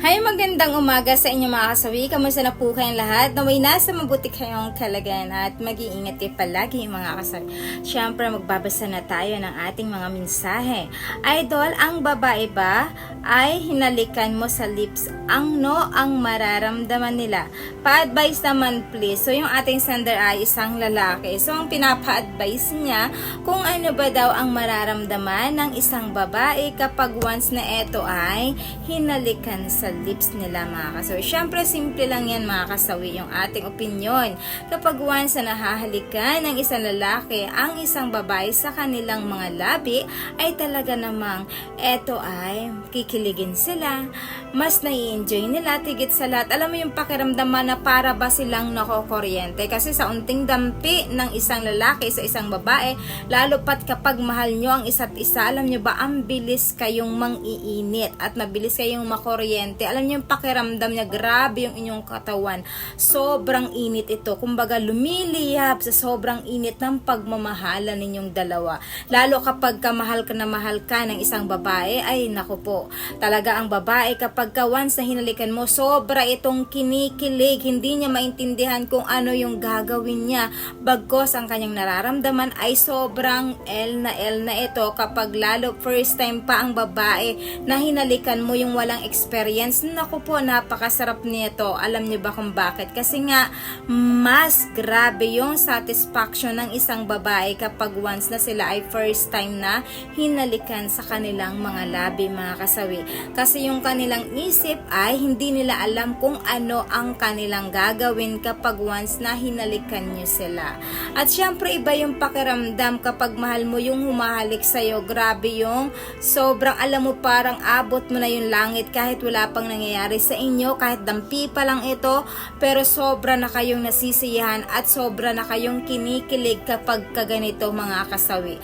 Hi, magandang umaga sa inyo mga kasawi. Kamusta na po kayong lahat? Naway nasa mabuti kayong kalagayan at mag-iingat din palagi mga kasawi. Siyempre, magbabasa na tayo ng ating mga mensahe. Idol, ang babae ba ay hinalikan mo sa lips ang no ang mararamdaman nila? Pa-advise naman please. So, yung ating sender ay isang lalaki. So, ang pinapa-advise niya kung ano ba daw ang mararamdaman ng isang babae kapag once na ito ay hinalikan sa lips nila mga kasawi. Siyempre, simple lang yan mga kasawi yung ating opinion. Kapag once na nahahalikan ng isang lalaki ang isang babae sa kanilang mga labi, ay talaga namang eto ay kikiligin sila. Mas nai-enjoy nila, tigit sa lahat. Alam mo yung pakiramdaman na para ba silang nakokuryente. Kasi sa unting dampi ng isang lalaki sa isang babae, lalo pat kapag mahal nyo ang isa't isa, alam nyo ba, ang bilis kayong mang-iinit at mabilis kayong makuryente. Alam nyo yung pakiramdam niya, grabe yung inyong katawan. Sobrang init ito. Kumbaga, lumiliyab sa sobrang init ng pagmamahala ninyong dalawa. Lalo kapag kamahal ka na mahal ka ng isang babae, ay naku po. Talaga ang babae kapag ka once na hinalikan mo, sobra itong kinikilig. Hindi niya maintindihan kung ano yung gagawin niya. Bagkos ang kanyang nararamdaman ay sobrang L na L na ito kapag lalo first time pa ang babae na hinalikan mo yung walang experience. Naku po, napakasarap nito. Alam niyo ba kung bakit? Kasi nga, mas grabe yung satisfaction ng isang babae kapag once na sila ay first time na hinalikan sa kanilang mga labi, mga kasawi. Kasi yung kanilang isip ay hindi nila alam kung ano ang kanilang gagawin kapag once na hinalikan nyo sila. At syempre, iba yung pakiramdam kapag mahal mo yung humahalik sa'yo. Grabe yung sobrang alam mo parang abot mo na yung langit kahit wala pang nangyayari sa inyo, kahit dampi pa lang ito, pero sobra na kayong nasisiyahan at sobra na kayong kinikilig kapag kaganito mga kasawi.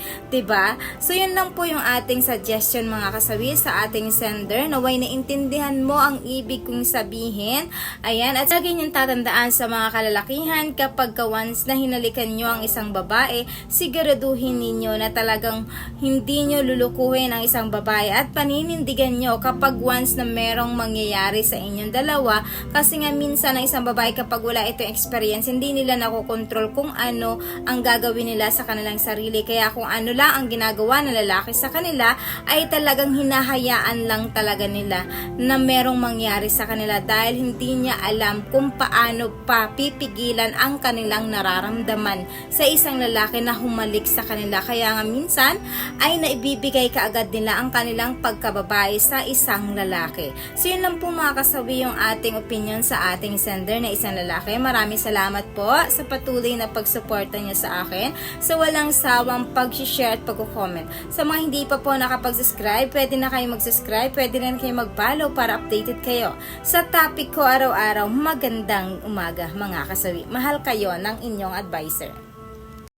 ba? So yun lang po yung ating suggestion mga kasawi sa ating sender. Naway naintindihan mo ang ibig kong sabihin. Ayan, at lagi niyong tatandaan sa mga kalalakihan kapag ka once na hinalikan nyo ang isang babae, siguraduhin ninyo na talagang hindi nyo lulukuhin ang isang babae at paninindigan nyo kapag once na merong mangyayari sa inyong dalawa kasi nga minsan ang isang babae kapag wala itong experience, hindi nila nakokontrol kung ano ang gagawin nila sa kanilang sarili. Kaya kung ano lang ang ginagawa ng lalaki sa kanila, ay talagang hinahayaan lang talaga nila na merong mangyari sa kanila dahil hindi niya alam kung paano pa pipigilan ang kanilang nararamdaman sa isang lalaki na humalik sa kanila. Kaya nga minsan ay naibibigay kaagad nila ang kanilang pagkababae sa isang lalaki. So yun lang po mga kasawi yung ating opinion sa ating sender na isang lalaki. Maraming salamat po sa patuloy na pagsuporta niyo sa akin sa walang sawang pag-share at pag-comment. Sa mga hindi pa po nakapag-subscribe, pwede na kayo mag-subscribe, pwede rin kayo mag-follow para updated kayo. Sa topic ko araw-araw, magandang umaga mga kasawi. Mahal kayo ng inyong advisor.